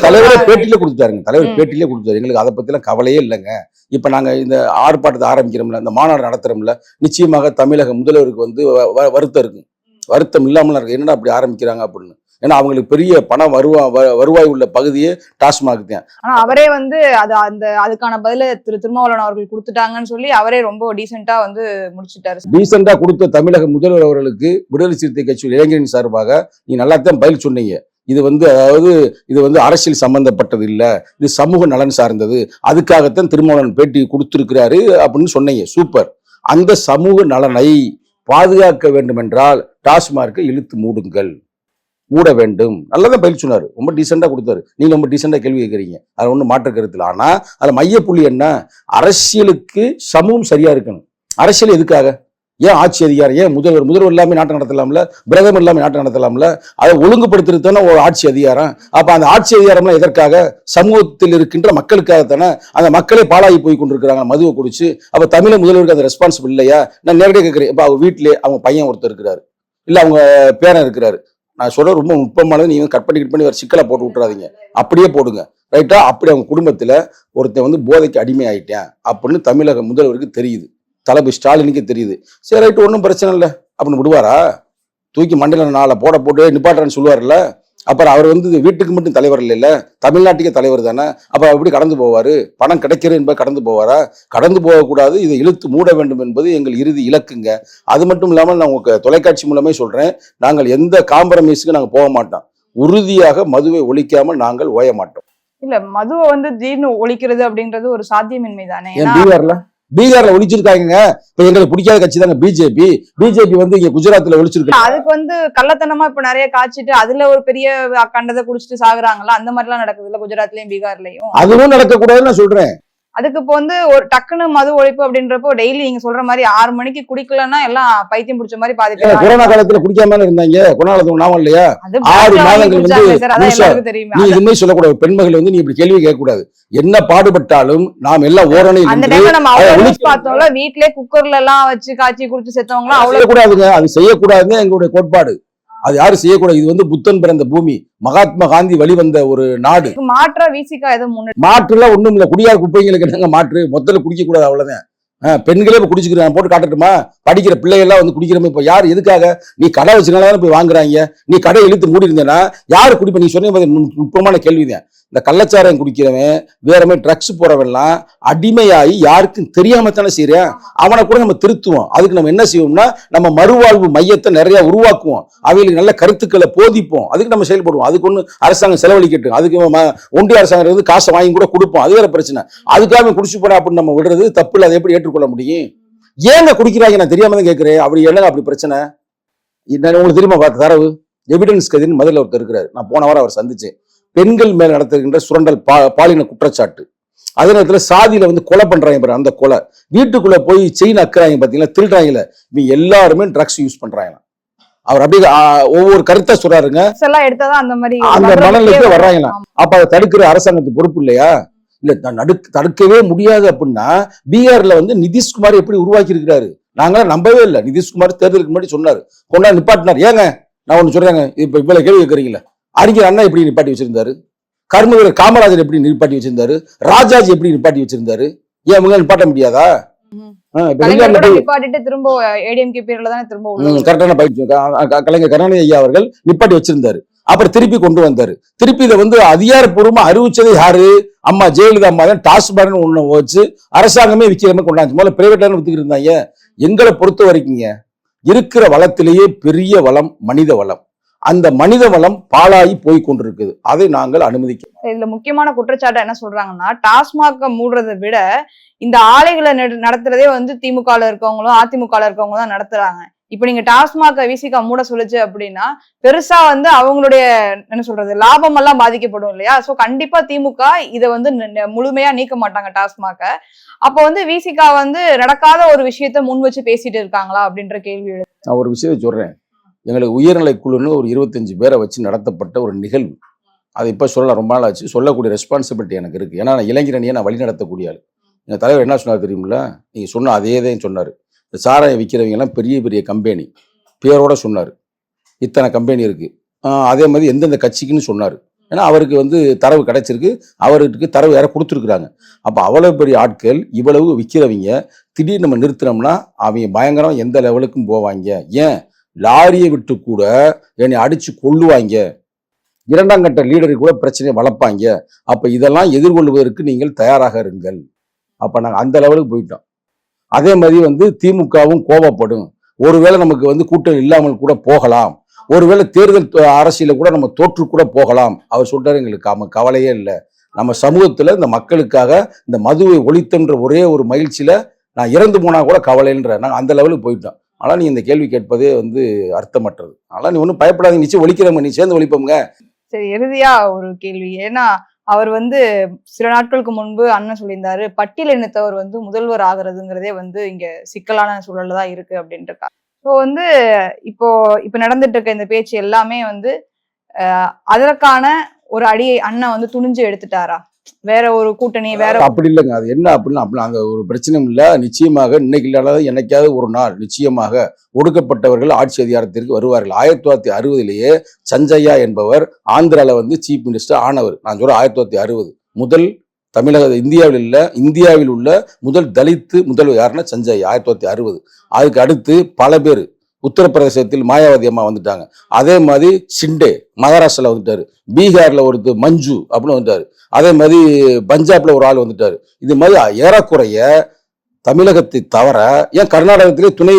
தலைவரே. பேட்டியில கொடுத்தாருங்க தலைவர். பேட்டியிலே கொடுத்தாரு எங்களுக்கு அதை பத்திலாம் கவலையே இல்லைங்க. இப்ப நாங்க இந்த ஆர்ப்பாட்டத்தை ஆரம்பிக்கிறோம்ல இந்த மாநாடு நடத்துறோம்ல நிச்சயமாக தமிழக முதல்வருக்கு வந்து வருத்தம் இருக்கு வருத்தம் இல்லாமல் இருக்கு என்னடா அப்படி ஆரம்பிக்கிறாங்க அப்படின்னு. ஏன்னா அவங்களுக்கு பெரிய பண வருவா வருவாய் உள்ள பகுதியே டாஸ்மாக் தான். ஆனா அவரே வந்து அது அந்த அதுக்கான பதில திரு திருமாவளவன் அவர்கள் கொடுத்துட்டாங்கன்னு சொல்லி அவரே ரொம்ப டீசெண்டா வந்து முடிச்சிட்டாரு. ரீசெண்டா கொடுத்த தமிழக முதல்வர் அவர்களுக்கு விடுதலை சிறுத்தை கட்சி இளைஞரின் சார்பாக நீ நல்லா தான் பதில் சொன்னீங்க. இது வந்து அதாவது இது வந்து அரசியல் சம்பந்தப்பட்டது இல்ல. இது சமூக நலன் சார்ந்தது. அதுக்காகத்தான் திருமாவளவன் பேட்டி கொடுத்திருக்கிறாரு அப்படின்னு சொன்னீங்க. சூப்பர். அந்த சமூக நலனை பாதுகாக்க வேண்டும் என்றால் டாஸ்மார்க்கை இழுத்து மூடுங்கள். மூட வேண்டும். நல்லதான் பதில் சொன்னார். ரொம்ப டீசெண்டாக கொடுத்தாரு. நீங்கள் ரொம்ப டீசெண்டாக கேள்வி கேட்குறீங்க. அது ஒன்றும் மாற்ற கருத்தில் ஆனால் அதில் மையப்புள்ளி என்ன? அரசியலுக்கு சமூகம் சரியாக இருக்கணும். அரசியல் எதுக்காக? ஏன் ஆட்சி அதிகாரம்? ஏன் முதல்வர்? முதல்வர் எல்லாமே நாட்டை நடத்தலாம்ல? பிரதமர் எல்லாமே நாட்டை நடத்தலாம்ல? அதை ஒழுங்குபடுத்துறது தானே ஒரு ஆட்சி அதிகாரம். அப்போ அந்த ஆட்சி அதிகாரம்லாம் எதற்காக? சமூகத்தில் இருக்கின்ற மக்களுக்காக தானே அந்த மக்களே பாலாகி போய் கொண்டிருக்கிறாங்க. மதுவை குடிச்சு. அப்போ தமிழ முதல்வருக்கு அந்த ரெஸ்பான்சிபிள் இல்லையா? நான் நேரடியாக கேட்குறேன். இப்போ அவங்க வீட்டிலே அவங்க பையன் ஒருத்தர் இருக்கிறாரு. இல்லை அவங்க பேரன் இருக்கிறாரு. நான் சொல்ல ரொம்ப நுட்பமானது நீங்கள் கட் பண்ணி கட் பண்ணி வேற சிக்கலை போட்டு விட்றாதீங்க அப்படியே போடுங்க. ரைட்டா அப்படி அவங்க குடும்பத்தில் ஒருத்தன் வந்து போதைக்கு அடிமை ஆயிட்டேன் அப்படின்னு தமிழக முதல்வருக்கு தெரியுது. தளபதி ஸ்டாலினுக்கு தெரியுது. சரி ரைட்டு ஒன்றும் பிரச்சனை இல்லை. அப்படின்னு விடுவாரா? தூக்கி மண்டல நாளை போட போட்டு நிப்பாட்டுறேன்னு சொல்லுவார்ல அப்புறம் அவர் வந்து வீட்டுக்கு மட்டும் தலைவர் இல்லைல்ல தமிழ்நாட்டுக்கே தலைவர் தானே அப்ப எப்படி கடந்து போவாரு? பணம் கிடைக்கிறது என்பது கடந்து போவாரா? கடந்து போகக்கூடாது இதை இழுத்து மூட வேண்டும் என்பது எங்கள் இறுதி இலக்குங்க. அது மட்டும் இல்லாமல் நான் உங்களுக்கு தொலைக்காட்சி மூலமே சொல்றேன் நாங்கள் எந்த காம்ப்ரமைஸுக்கு நாங்கள் போக மாட்டோம். உறுதியாக மதுவை ஒழிக்காமல் நாங்கள் ஓய மாட்டோம். இல்ல மதுவை வந்து திடீர்னு ஒழிக்கிறது அப்படின்றது ஒரு சாத்தியமின்மை தானே பீகார்ல பீகார்ல ஒழிச்சிருக்காங்க இப்ப எங்களுக்கு பிடிக்காத கட்சி தாங்க பிஜேபி பிஜேபி வந்து இங்க குஜராத்ல ஒழிச்சிருக்காங்க. அதுக்கு வந்து கள்ளத்தனமா இப்ப நிறைய காய்ச்சிட்டு அதுல ஒரு பெரிய கண்டதை குடிச்சிட்டு சாகுறாங்கல்ல அந்த மாதிரி எல்லாம் நடக்குது இல்ல குஜராத்லயும் பீகார்லயும். அதுவும் நடக்கக்கூடாதுன்னு நான் சொல்றேன். அதுக்கு இப்போ வந்து ஒரு டக்குன்னு மது ஒழிப்பு அப்படின்றப்போ டெய்லி நீங்க சொல்ற மாதிரி ஆறு மணிக்கு குடிக்கலன்னா எல்லாம் பைத்தியம் பிடிச்ச மாதிரி பாதி கொரோனா காலத்துல குடிக்காம இருந்தாங்க? கொரோனா நாம இல்லையா? ஆறு மாதங்கள் வந்து நீ இதுமே சொல்லக்கூடாது. பெண்மகள் வந்து நீ இப்படி கேள்வி கேட்கக்கூடாது. என்ன பாடுபட்டாலும் நாம் எல்லாம் ஓரணையில் அந்த டைம்ல நம்ம அவ்வளவு பார்த்தோம்ல வீட்லயே குக்கர்ல எல்லாம் வச்சு காய்ச்சி குடிச்சு செத்தவங்க அவ்வளவு செய்யக்கூடாதுங்க. அது செய்யக்கூடாதுன்னு எங்களுடைய கோட்பாடு. அது யாரும் செய்யக்கூடாது. இது வந்து புத்தன் பிறந்த பூமி. மகாத்மா காந்தி வழிவந்த ஒரு நாடு. மாற்றா விசிகா எதுவும் மாற்றுலாம் ஒண்ணும் இல்ல குடியார் குப்பைங்களுக்கு என்னங்க மாற்று. மொத்தத்துல குடிக்க கூடாது அவ்வளவுதான். பெண்களே இப்ப குடிச்சுக்கிறாங்க போட்டு காட்டட்டுமா? படிக்கிற பிள்ளைகள்லாம் வந்து குடிக்கிறோம் இப்ப யார் எதுக்காக? நீ கடை வச்சுனால போய் வாங்குறாங்க. நீ கடை இழுத்து மூடி இருந்தேன்னா யாரு குடிப்ப? நீ சொன்ன நுட்பமான கேள்விதான். இந்த கள்ளச்சாரம் குடிக்கிறவன் வேற மாதிரி ட்ரக்ஸ் போறவெல்லாம் அடிமையாகி யாருக்கும் தெரியாம தானே செய்யறேன். அவனை கூட நம்ம திருத்துவோம். அதுக்கு நம்ம என்ன செய்வோம்னா நம்ம மறுவாழ்வு மையத்தை நிறைய உருவாக்குவோம். அவைகளுக்கு நல்ல கருத்துக்களை போதிப்போம். அதுக்கு நம்ம செயல்படுவோம். அதுக்கு ஒன்று அரசாங்கம் செலவழிக்கட்டும். அதுக்கு ஒன்றிய அரசாங்கம் வந்து காசை வாங்கி கூட கொடுப்போம். அது வேற பிரச்சனை. அதுக்காக குடிச்சு போறேன் அப்படின்னு நம்ம விடுறது தப்பு இல்லை. அதை எப்படி ஏற்றுக்கொள்ள முடியும். ஏங்க குடிக்கிறாங்க நான் தெரியாம தான் கேட்கிறேன் அப்படி என்னங்க அப்படி பிரச்சனை? உங்களுக்கு தெரியுமா பார்த்த தரவு? எவிடன்ஸ் கதின்னு முதல்ல ஒருத்தர் இருக்கிறாரு. நான் போன வாரம் அவர் சந்திச்சேன். பெண்கள் மேல் நடத்துகின்ற சுரண்டல் பா பாலின குற்றச்சாட்டு. அதே நேரத்தில் சாதியில வந்து கொலை பண்றாங்க பாரு அந்த கொலை. வீட்டுக்குள்ள போய் செயின் அக்குறாங்க பாத்தீங்களா திருடுறாங்கல்ல. இவங்க எல்லாருமே ட்ரக்ஸ் யூஸ் பண்றாங்க அவர் அப்படியே ஆ, ஒவ்வொரு கருத்தை சொல்றாருங்க. அந்த மாதிரி அந்த வர்றதுக்கே மனநிலைக்கே வரும். வர்றாங்களா அப்ப அதை தடுக்கிற அரசாங்கத்துக்கு பொறுப்பு இல்லையா? இல்ல த- நடுக் தடுக்கவே முடியாது அப்படின்னா பீகார்ல வந்து நிதிஷ்குமார் எப்படி உருவாக்கி இருக்கிறாரு நாங்களாம் நம்பவே இல்லை. நிதிஷ்குமார் தேர்தலுக்கு முன்னாடி சொன்னாரு. கொண்டா நிப்பாட்டினார். ஏங்க நான் ஒண்ணு சொல்றேங்க. இப்ப இவ்வளவு கேள்வி கேட்கறீங்களா அறிஞர் அண்ணா எப்படி நிப்பாட்டி வச்சிருந்தாரு? கர்ம வீரர் காமராஜர் எப்படி நிப்பாட்டி வச்சிருந்தாரு? ராஜாஜி எப்படி நிப்பாட்டி வச்சிருந்தாரு? ஏன் இவங்க நிப்பாட்ட முடியாதா? கலைஞர் கருணாநிதி ஐயா அவர்கள் நிப்பாட்டி வச்சிருந்தாரு. அப்புறம் திருப்பி கொண்டு வந்தாரு. திருப்பி இதை வந்து அதிகாரப்பூர்வமா அறிவிச்சது யாரு? அம்மா ஜெயலலிதா அம்மா தான் டாஸ்மார்க்னு ஒன்று வச்சு அரசாங்கமே விற்கிற மாதிரி கொண்டாந்து முதல்ல பிரைவேட்ல வித்துக்கிட்டு இருந்தாங்க. எங்களை பொறுத்த வரைக்குங்க இருக்கிற வளத்திலேயே பெரிய வளம் மனித வளம். அந்த மனித வளம் பாழாகி போய் கொண்டிருக்குது. அதை நாங்கள் அனுமதிக்க இதுல முக்கியமான குற்றச்சாட்டு என்ன சொல்றாங்கன்னா டாஸ்மாக மூடுறதை விட இந்த ஆலைகளை நட- நடத்துறதே வந்து திமுக இருக்கவங்களும் அதிமுக இருக்கவங்களும் தான் நடத்துறாங்க. இப்ப நீங்க டாஸ்மாக விசிகா மூட சொல்லுச்சு அப்படின்னா பெருசா வந்து அவங்களுடைய என்ன சொல்றது லாபம் எல்லாம் பாதிக்கப்படும் இல்லையா? சோ கண்டிப்பா திமுக இதை வந்து முழுமையாக முழுமையா நீக்க மாட்டாங்க டாஸ்மாக அப்ப வந்து விசிகா வந்து நடக்காத ஒரு விஷயத்த முன் வச்சு பேசிட்டு இருக்காங்களா அப்படின்ற கேள்வி எழுது நான் ஒரு விஷயத்தை சொல்றேன். எங்களுக்கு உயர்நிலை குழுன்னு ஒரு இருபத்தஞ்சு பேரை வச்சு நடத்தப்பட்ட ஒரு நிகழ்வு. அதை இப்போ சொல்ல ரொம்ப நாள் ஆச்சு. சொல்லக்கூடிய ரெஸ்பான்சிபிலிட்டி எனக்கு இருக்குது ஏன்னா நான் இளைஞரணியை நான் வழி நடத்தக்கூடிய ஆள். எங்கள் தலைவர் என்ன சொன்னார் தெரியுமில்ல? நீங்கள் சொன்ன அதே தான் சொன்னார். இந்த சாராயம் விற்கிறவங்கெல்லாம் பெரிய பெரிய கம்பெனி பேரோட சொன்னார். இத்தனை கம்பெனி இருக்குது அதே மாதிரி எந்தெந்த கட்சிக்குன்னு சொன்னார். ஏன்னா அவருக்கு வந்து தரவு கிடைச்சிருக்கு. அவருக்கு தரவு யாரை கொடுத்துருக்குறாங்க. அப்போ அவ்வளோ பெரிய ஆட்கள் இவ்வளவு விற்கிறவங்க திடீர்னு நம்ம நிறுத்தினோம்னா அவங்க பயங்கரம் எந்த லெவலுக்கும் போவாங்க. ஏன்? லாரியை விட்டு கூட என்னை அடித்து கொள்ளுவாங்க இரண்டாம் கட்ட லீடரை கூட பிரச்சனையை வளர்ப்பாங்க. அப்போ இதெல்லாம் எதிர்கொள்வதற்கு நீங்கள் தயாராக இருங்கள். அப்போ நாங்கள் அந்த லெவலுக்கு போயிட்டோம். அதே மாதிரி வந்து திமுகவும் கோபப்படும். ஒருவேளை நமக்கு வந்து கூட்டம் இல்லாமல் கூட போகலாம். ஒருவேளை தேர்தல் அரசியல கூட நம்ம தோற்று கூட போகலாம். அவர் சொல்றாரு எங்களுக்கு அவன் கவலையே இல்லை. நம்ம சமூகத்துல இந்த மக்களுக்காக இந்த மதுவை ஒழித்தன்ற ஒரே ஒரு மகிழ்ச்சியில நான் இறந்து போனா கூட கவலைன்ற நாங்கள் அந்த லெவலுக்கு போயிட்டோம். ஆனால் நீ இந்த கேள்வி கேட்பதே வந்து அர்த்தமற்றது. ஆனால் நீ ஒன்றும் பயப்படாதீங்க. நிச்சயம் ஒழிக்கிறவங்க நீ சேர்ந்து ஒழிப்போங்க சரி இறுதியா ஒரு கேள்வி. ஏன்னா அவர் வந்து சில நாட்களுக்கு முன்பு அண்ணன் சொல்லியிருந்தாரு பட்டியல் இனத்தவர் வந்து முதல்வர் ஆகிறதுங்கிறதே வந்து இங்க சிக்கலான சூழல்ல தான் இருக்கு அப்படின்ட்டு இருக்கா ஸோ வந்து இப்போ இப்போ நடந்துட்டு இருக்க இந்த பேச்சு எல்லாமே வந்து அதற்கான ஒரு அடியை அண்ணன் வந்து துணிஞ்சு எடுத்துட்டாரா? வேற ஒரு கூட்டணி வேற அப்படி இல்லைங்க. அது என்ன அப்படின்னா அப்படி அங்க ஒரு பிரச்சனையும் இல்லை. நிச்சயமாக இன்னைக்கு இல்லாத என்னைக்காவது ஒரு நாள் நிச்சயமாக ஒடுக்கப்பட்டவர்கள் ஆட்சி அதிகாரத்திற்கு வருவார்கள். ஆயிரத்தி தொள்ளாயிரத்தி அறுபதுலேயே சஞ்சய்யா என்பவர் ஆந்திரால வந்து சீஃப் மினிஸ்டர் ஆனவர். நான் சொல்றேன் ஆயிரத்தி தொள்ளாயிரத்தி அறுபது. முதல் தமிழக இந்தியாவில் இல்லை இந்தியாவில் உள்ள முதல் தலித்து முதல்வர் யாருன்னா சஞ்சய் ஆயிரத்தி தொள்ளாயிரத்தி அறுபது. அதுக்கு அடுத்து பல பேர். உத்தரப்பிரதேசத்தில் மாயாவதி அம்மா வந்துட்டாங்க. அதே மாதிரி ஷிண்டே மகாராஷ்டிரால வந்துட்டாரு. பீகார்ல ஒருத்தர் மஞ்சு அப்படின்னு வந்துட்டாரு. அதே மாதிரி பஞ்சாப்ல ஒரு ஆள் வந்துட்டாரு. இது மாதிரி ஏறக்குறைய தமிழகத்தை தவிர ஏன் கர்நாடகத்திலே துணை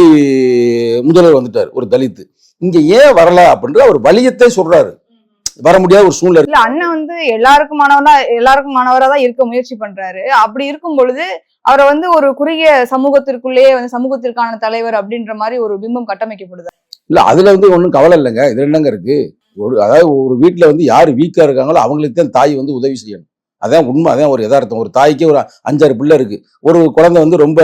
முதல்வர் வந்துட்டார் ஒரு தலித் இங்க ஏன் வரல அப்படின்ற ஒரு வலியத்தை சொல்றாரு. வர முடியாத ஒரு சூழ்நிலை. அண்ணன் வந்து எல்லாருக்கும் மாணவனா எல்லாருக்கும் மாணவரா தான் இருக்க முயற்சி பண்றாரு. அப்படி இருக்கும் பொழுது அவரை வந்து ஒரு குறுகிய சமூகத்திற்குள்ளேயே வந்து சமூகத்திற்கான தலைவர் அப்படின்ற மாதிரி ஒரு பிம்பம் கட்டமைக்கப்படுது. இல்ல அதுல வந்து ஒன்றும் கவலை இல்லைங்க. இதுல என்னங்க இருக்கு? ஒரு அதாவது ஒரு வீட்டுல வந்து யார் வீக்கா இருக்காங்களோ அவங்களுக்கு தான் தாய் வந்து உதவி செய்யணும். அதான் உண்மை அதான் ஒரு யதார்த்தம். ஒரு தாய்க்கே ஒரு அஞ்சாறு பிள்ளை இருக்கு. ஒரு குழந்தை வந்து ரொம்ப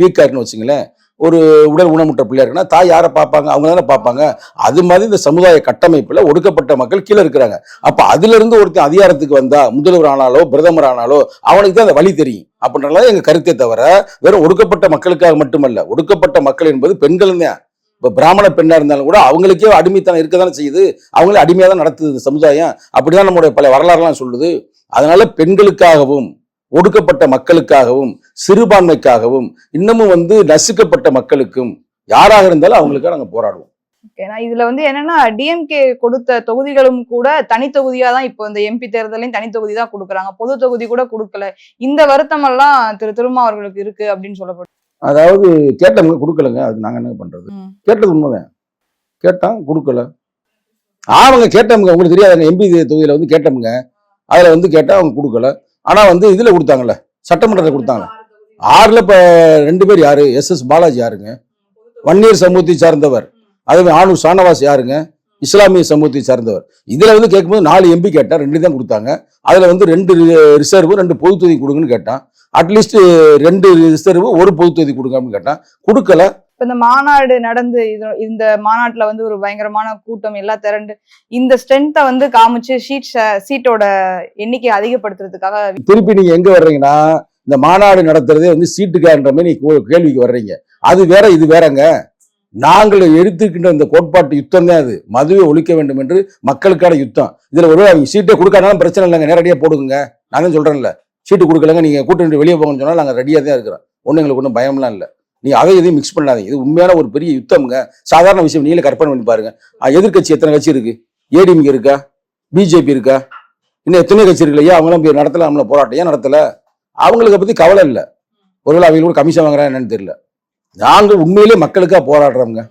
வீக்கா இருக்குன்னு வச்சுங்களேன். ஒரு உடல் ஊனமுற்ற பிள்ளையா இருக்குன்னா தாய் யாரை பார்ப்பாங்க? அவங்க தானே பார்ப்பாங்க. அது மாதிரி இந்த சமுதாய கட்டமைப்புல ஒடுக்கப்பட்ட மக்கள் கீழே இருக்கிறாங்க. அப்ப அதுல இருந்து ஒருத்தன் அதிகாரத்துக்கு வந்தா முதல்வர் ஆனாலோ பிரதமர் ஆனாலோ அவனுக்கு தான் அந்த வழி தெரியும். அப்படின்றதான் எங்க கருத்தை தவிர வெறும் ஒடுக்கப்பட்ட மக்களுக்காக மட்டுமல்ல ஒடுக்கப்பட்ட மக்கள் என்பது பெண்கள் தான். இப்போ பிராமண பெண்ணாக இருந்தாலும் கூட அவங்களுக்கே அடிமைத்தனம் இருக்க தானே செய்யுது. அவங்களே அடிமையாக தான் நடத்துது இந்த சமுதாயம். அப்படிதான் நம்மளுடைய பல வரலாறுலாம் சொல்லுது. அதனால பெண்களுக்காகவும் ஒடுக்கப்பட்ட மக்களுக்காகவும் சிறுபான்மைக்காகவும் இன்னமும் வந்து நசுக்கப்பட்ட மக்களுக்கும் யாராக இருந்தாலும் அவங்களுக்காக நாங்க போராடுவோம். ஏன்னா இதுல வந்து என்னன்னா டிஎம்கே கொடுத்த தொகுதிகளும் கூட தனி தொகுதியா தான் இப்போ இந்த எம்பி தேர்தலையும் தனி தொகுதி தான் கொடுக்குறாங்க. பொது தொகுதி கூட கொடுக்கல. இந்த வருத்தம் எல்லாம் திரு திருமா அவர்களுக்கு இருக்கு அப்படின்னு சொல்லப்படுது அதாவது கேட்டவங்க கொடுக்கலங்க. அது நாங்க என்ன பண்றது. கேட்டது உண்மைதான். கேட்டான் கொடுக்கல. ஆமாங்க கேட்டவங்க உங்களுக்கு தெரியாதுங்க எம்பி தொகுதியில வந்து கேட்டவங்க. அதுல வந்து கேட்டா அவங்க கொடுக்கல. ஆனால் வந்து இதில் கொடுத்தாங்கல்ல சட்டமன்றத்தில் கொடுத்தாங்க. ஆறில் இப்போ ரெண்டு பேர் யார்? எஸ் எஸ் பாலாஜி யாருங்க? வன்னியர் சமூகத்தை சார்ந்தவர். அதே ஆனூர் ஷானவாஸ் யாருங்க? இஸ்லாமிய சமூகத்தை சார்ந்தவர். இதில் வந்து கேட்கும்போது நாலு எம்பி கேட்டால் ரெண்டு தான் கொடுத்தாங்க. அதில் வந்து ரெண்டு ரிசர்வ் ரெண்டு பொது தொகுதி கொடுங்கன்னு கேட்டான். அட்லீஸ்ட் ரெண்டு ரிசர்வ் ஒரு பொது தொகுதி கொடுங்க அப்படின்னு கேட்டான். கொடுக்கல இப்ப இந்த மாநாடு நடந்து இது இந்த மாநாட்டுல வந்து ஒரு பயங்கரமான கூட்டம் எல்லாம் திரண்டு இந்த ஸ்ட்ரென்த்தை வந்து காமிச்சு சீட் சீட்டோட எண்ணிக்கை அதிகப்படுத்துறதுக்காக திருப்பி நீங்க எங்க வர்றீங்கன்னா இந்த மாநாடு நடத்துறதே வந்து சீட்டுக்கான்ற மாதிரி கோ- கேள்விக்கு வர்றீங்க. அது வேற இது வேறங்க. நாங்கள் எடுத்துக்கின்ற இந்த கோட்பாட்டு யுத்தம் தான் அது. மதுவை ஒழிக்க வேண்டும் என்று மக்களுக்கான யுத்தம். இதுல ஒரு அவங்க சீட்டை கொடுக்காதனாலும் பிரச்சனை இல்லைங்க. நேரடியாக போடுங்க. நான் தான் சொல்றேன்ல. சீட்டு கொடுக்கலங்க. நீங்க கூட்டணி வெளியே போங்கன்னு சொன்னால் நாங்கள் ரெடியாக தான் இருக்கிறோம். ஒன்றும் எங்களுக்கு ஒன்றும் பயம்லாம் இல்லை. நீ அதை எதையும் மிக்ஸ் பண்ணாதீங்க. இது உண்மையான ஒரு பெரிய யுத்தம்ங்க. சாதாரண விஷயம். நீங்களே கற்பனை பண்ணி பாருங்க. எதிர்கட்சி எதிர்க்கட்சி எத்தனை கட்சி இருக்கு? ஏடிஎம்கே இருக்கா? பிஜேபி இருக்கா? இன்னும் எத்தனை கட்சி இருக்கு இல்லையா அவங்களாம் போய் நடத்தல? நம்மள போராட்டம். ஏன் நடத்தல? அவங்களுக்கு பத்தி கவலை இல்லை. ஒருவேளை அவங்க கூட கமிஷன் வாங்குறா என்னன்னு தெரியல. நாங்கள் உண்மையிலே மக்களுக்காக போராடுறவங்க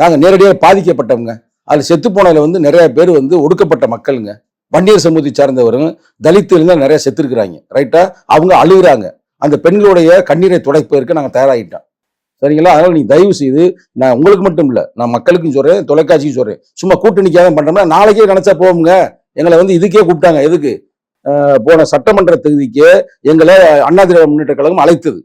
நாங்கள் நேரடியாக பாதிக்கப்பட்டவங்க அதில் செத்து போனதுல வந்து நிறைய பேர் வந்து ஒடுக்கப்பட்ட மக்களுங்க. வன்னியர் சமூகத்தை சார்ந்தவருங்க தலித்துலேருந்து நிறைய செத்துருக்குறாங்க ரைட்டா அவங்க அழுகுறாங்க. அந்த பெண்களுடைய கண்ணீரை துடைப்பதற்கு நாங்கள் தயாராகிட்டோம். சரிங்களா? அதனால நீங்க தயவு செய்து நான் உங்களுக்கு மட்டும் இல்ல நான் மக்களுக்கும் சொல்றேன் தொலைக்காட்சிக்கும் சொல்றேன். சும்மா கூட்டணிக்காக பண்றோம்னா நாளைக்கே நினைச்சா போவோங்க எங்களை வந்து இதுக்கே கூப்பிட்டாங்க. எதுக்கு? போன சட்டமன்ற தொகுதிக்கு எங்களை அண்ணா திராவிட முன்னேற்ற கழகம் அழைத்தது.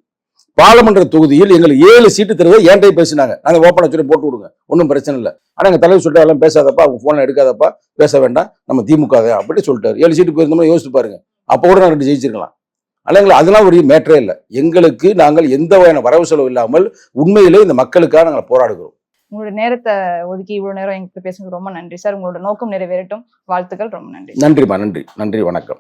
பாராளுமன்ற தொகுதியில் எங்களுக்கு ஏழு சீட்டு தருவது ஏன்டையும் பேசினாங்க. நாங்கள் ஓப்பன் சொல்லி போட்டு விடுங்க. ஒன்றும் பிரச்சனை இல்லை. ஆனால் எங்கள் தலைவர் சொல்லிட்டு எல்லாம் பேசாதப்பா அவங்க ஃபோனை எடுக்காதப்பா பேச வேண்டாம். நம்ம திமுக அப்படின்னு சொல்லிட்டாரு. ஏழு சீட்டு போயிருந்தோம்னா யோசிச்சு பாருங்க. அப்போ கூட நான் ரெண்டு ஜெயிச்சிருக்கலாம். அல்லங்களா அதெல்லாம் ஒரு மேட்டரே இல்லை. எங்களுக்கு நாங்கள் எந்த வகையான வரவு செலவு இல்லாமல் உண்மையிலே இந்த மக்களுக்காக நாங்கள் போராடுகிறோம். உங்களோட நேரத்தை ஒதுக்கி இவ்வளவு நேரம் எங்களுக்கு பேசுனது ரொம்ப நன்றி. சார் உங்களோட நோக்கம் நிறைவேறட்டும். வாழ்த்துக்கள் ரொம்ப நன்றி. நன்றிம்மா நன்றி. நன்றி வணக்கம்.